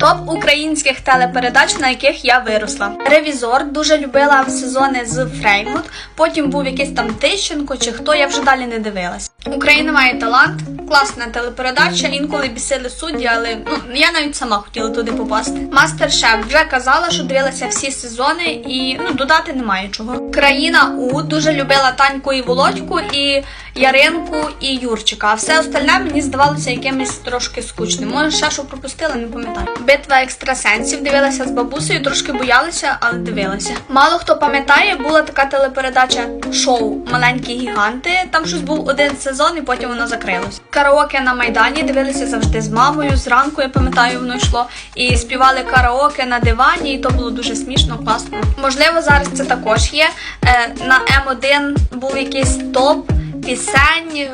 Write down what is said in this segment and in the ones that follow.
Топ українських телепередач, на яких я виросла. Ревізор дуже любила сезони з Фреймут. Потім був якийсь там Тищенко чи хто, я вже далі не дивилась. Україна має талант, класна телепередача. Інколи бісили судді, але ну я навіть сама хотіла туди попасти. Мастер-шеф вже казала, що дивилася всі сезони, і ну додати немає чого. Країна У дуже любила Таньку і Володьку, і Яринку і Юрчика. А все остальне мені здавалося якимось трошки скучним. Може, ще що пропустила, не пам'ятаю. Битва екстрасенсів дивилася з бабусею, трошки боялася, але дивилася. Мало хто пам'ятає, була така телепередача шоу Маленькі гіганти. Там щось був один сезон, і потім воно закрилось. Караоке на майдані дивилися завжди з мамою. Зранку я пам'ятаю, воно йшло. І співали караоке на дивані, і то було дуже смішно, класно. Можливо, зараз це також є. Е, на М1 був якийсь топ пісень.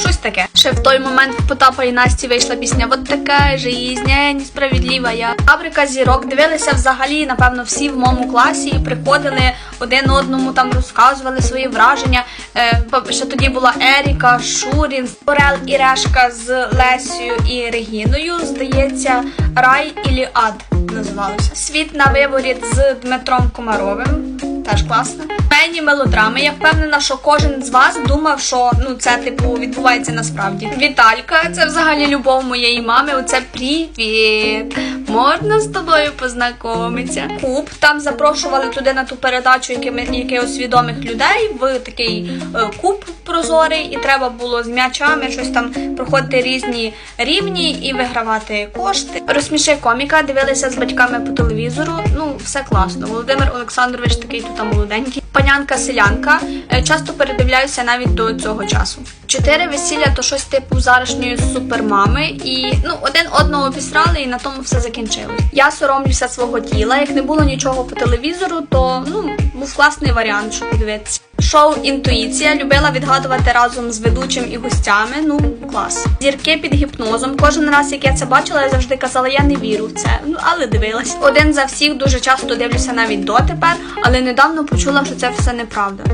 Е, Щось таке. Ще в той момент в Потапа і Насті вийшла пісня Вот така жизнь, несправедлива я. Фабрика зірок дивилися взагалі, напевно, всі в моєму класі і приходили один одному там розказували свої враження. Е, ще тоді була Еріка, Шурін, Орел і Решка з Лесією і Регіною. Здається, Рай і Ад називалося. Світ на виворіт з Дмитром Комаровим. Теж класно. Мені мелодрами. Я впевнена, що кожен з вас думав, що ну це типу відбувається насправді. Віталька, це взагалі любов моєї мами. Оце привіт. Можна з тобою познайомитися? Куб там запрошували туди на ту передачу якихось відомих людей в такий е, куб прозорий, і треба було з м'ячами щось там проходити різні рівні і вигравати кошти. Розсміши коміка, дивилися з батьками по телевізору. Ну, все класно. Володимир Олександрович такий тут молоденький. Панянка селянка. Е, Часто передивляюся навіть до цього часу. Чотири весілля то щось типу зарашньої супермами, і ну один одного обісрали, і на тому все закінчилось. Я соромлюся свого тіла. Як не було нічого по телевізору, то ну був класний варіант, щоб подивитися. Шоу Інтуїція любила відгадувати разом з ведучим і гостями. Ну клас. Зірки під гіпнозом. Кожен раз, як я це бачила, я завжди казала, я не вірю в це. Ну але дивилась. Один за всіх дуже часто дивлюся навіть дотепер, але недавно почула, що це все неправда.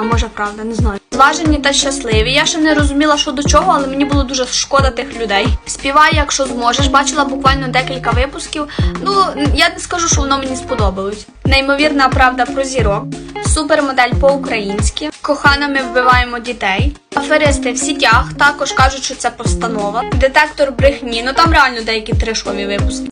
А може правда, не знаю. Зважені та щасливі. Я ще не розуміла, що до чого, але мені було дуже шкода тих людей. Співай, якщо зможеш. Бачила буквально декілька випусків. Ну я не скажу, що воно мені сподобалось. Неймовірна правда про зірок. Супермодель по-українськи. Кохана, ми вбиваємо дітей. Аферисти в сітях також кажуть, що це постанова. Детектор брехні. Ну там реально деякі трешові випуски.